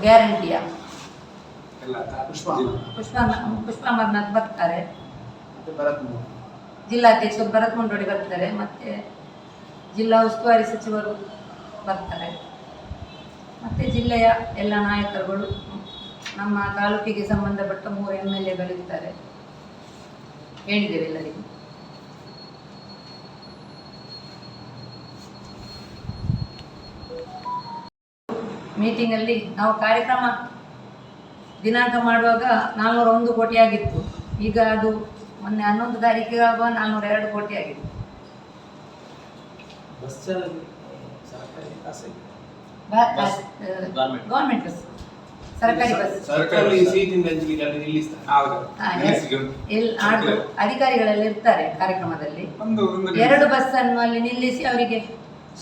ಗ್ಯಾರಂಟಿಯ? ಎಲ್ಲ ಪುಷ್ಪ. ಪುಷ್ಪ ಬರ್ತಾರೆ. ಜಿಲ್ಲಾಧ್ಯಕ್ಷ ಭರತ್ ಮುಂಡೋಡಿ ಬರ್ತಾರೆ ಮತ್ತೆ ಜಿಲ್ಲಾ ಉಸ್ತುವಾರಿ ಸಚಿವರು ಬರ್ತಾರೆ. ಮತ್ತೆ ಜಿಲ್ಲೆಯ ಎಲ್ಲ ನಾಯಕರುಗಳು ನಮ್ಮ ತಾಲೂಕಿಗೆ ಸಂಬಂಧಪಟ್ಟ ಮೂರು ಎಂ ಎಲ್ ಎಗಳಿರ್ತಾರೆ ಹೇಳಿದ್ದೇವೆ ಎಲ್ಲರಿಗೂ. ಮೀಟಿಂಗಲ್ಲಿ ನಾವು ಕಾರ್ಯಕ್ರಮ ದಿನಾಂಕ ಮಾಡುವಾಗ ನಾನ್ನೂರ ಒಂದು ಕೋಟಿ ಆಗಿತ್ತು. ಈಗ ಅದು ಮೊನ್ನೆ ಹನ್ನೊಂದು ತಾರೀಕಿಗೆ ಆಗುವ ನಾನ್ನೂರ ಎರಡು ಕೋಟಿ ಆಗಿದೆ ಗೌರ್ಮೆಂಟ್. ಬಸ್. ಸರ್ಕಾರಿ ಬಸ್. ಅಲ್ಲಿ ಅಧಿಕಾರಿಗಳೆಲ್ಲ ಇರ್ತಾರೆ ಕಾರ್ಯಕ್ರಮದಲ್ಲಿ. ಒಂದು ಒಂದು ಎರಡು ಬಸ್ ಅನ್ನು ಅಲ್ಲಿ ನಿಲ್ಲಿಸಿ ಅವರಿಗೆ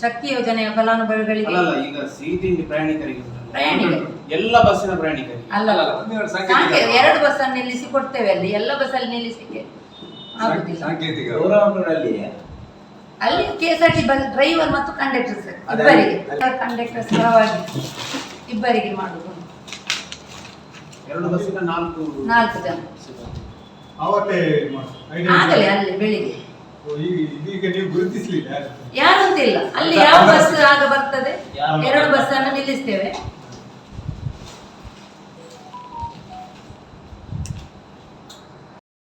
ಶಕ್ತಿ ಯೋಜನೆಯ ಫಲಾನುಭವಿಗಳಿಗೆ? ಅಲ್ಲ ಈಗ ಸೀಟಿಂದ ಪ್ರಯಾಣಿಕರಿಗೆ. ಪ್ರಯಾಣಿಕರು. ಎಲ್ಲ ಬಸ್ಸಿನ ಪ್ರಯಾಣಿಕರಿಗೆ. ಅಲ್ಲ ಸಾಂಕೇ- ಸಾಂಕೇತಿಕ ಎರಡು ಬಸ್ ಅನ್ನು ನಿಲ್ಲಿಸಿ ಕೊಡ್ತೇವೆ ಅಲ್ಲಿ. ಎಲ್ಲ ಬಸ್ಸಲ್ಲಿ ನಿಲ್ಲಿಸಲಿಕ್ಕೆ ಆಗುದಿಲ್ಲ. ಸಾಂಕೇತಿಕ ಅಲ್ಲಿ K S R T bus driver ಮತ್ತು ಕಂಡಕ್ಟರ್ ಸರ್ ಇಬ್ಬರಿಗೆ. ಕಂಡಕ್ಟರ್ ಪರವಾಗಿ ಇಬ್ಬರಿಗೆ ಮಾಡುವುದು. ಎರಡು ಬಸ್ಸಿನ ನಾಲ್ಕು ನಾಲ್ಕು ಜನ. ಆಗಲೇ ಅಲ್ಲಿ ಬೆಳಿಗ್ಗೆ. ಯಾರು? ಅಂತಿಲ್ಲ ಅಲ್ಲಿ ಯಾವ ಬಸ್ ಆಗ ಬರ್ತದೆ? ಎರಡು ಬಸ್ ಅನ್ನು ನಿಲ್ಲಿಸ್ತೇವೆ.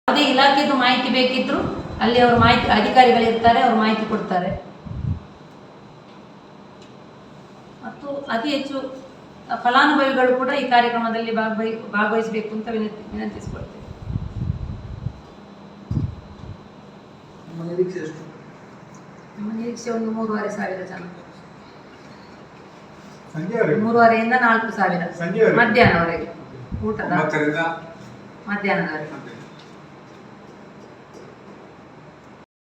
ಯಾವುದೇ ಇಲಾಖೆದು ಮಾಹಿತಿ ಬೇಕಿದ್ರು ಅಲ್ಲಿ ಅವರು ಮಾಹಿತಿ ಅಧಿಕಾರಿಗಳು ಇರ್ತಾರೆ ಅವರು ಮಾಹಿತಿ ಕೊಡ್ತಾರೆ. ಮತ್ತು ಅತಿ ಹೆಚ್ಚು ಫಲಾನುಭವಿಗಳು ಕೂಡ ಈ ಕಾರ್ಯಕ್ರಮದಲ್ಲಿ ಭಾಗವಹಿ ಭಾಗವಹಿಸಬೇಕು ಅಂತ ವಿನಂತಿ ವಿನಂತಿಸಿಕೊಳ್ತೇವೆ. ನಿಮ್ಮ ನಿರೀಕ್ಷೆ ಎಷ್ಟು ನಮ್ಮ ನಿರೀಕ್ಷೆ ಒಂದು ಮೂರುವರೆ ಸಾವಿರ ಜನ. ಮೂರುವರೆಯಿಂದ ನಾಲ್ಕು ಸಾವಿರ. ಮಧ್ಯಾಹ್ನವರೆಗೆ ಊಟದ? ಮಧ್ಯಾಹ್ನದವರೆಗೆ.